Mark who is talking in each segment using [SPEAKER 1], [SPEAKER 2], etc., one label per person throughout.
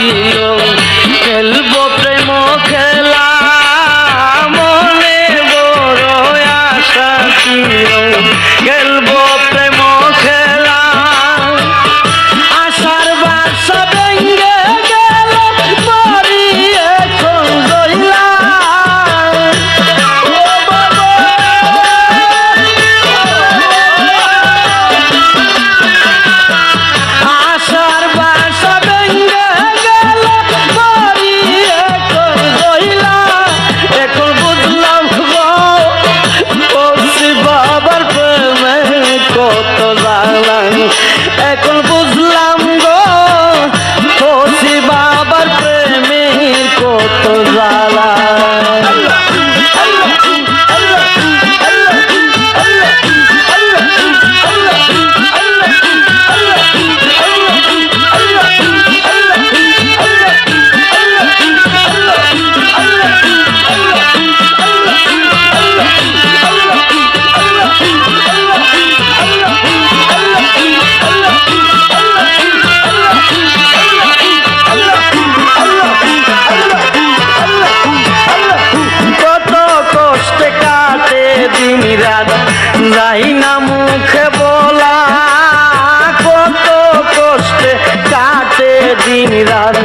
[SPEAKER 1] ছিল দালান এখন বুঝলাম গো তোসি বাবার প্রেমের কত জ্বালা। যাই না মুখে বলা কত কষ্টে কাটে দিন রাত।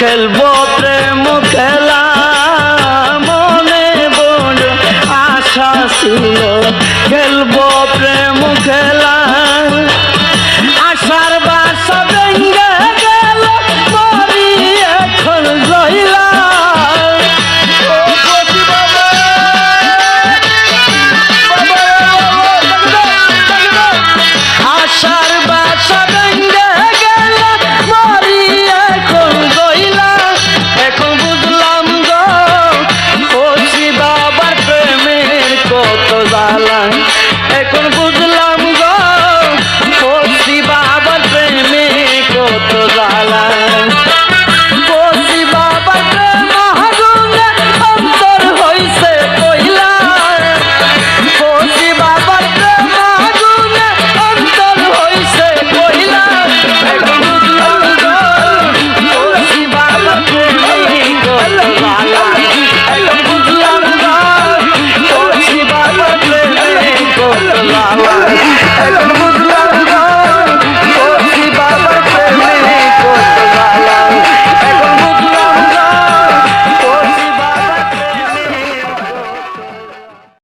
[SPEAKER 1] খেলব প্রেম খেলা মনে বোন আশা ছিল। খেলব প্রেম খেলা Hallelujah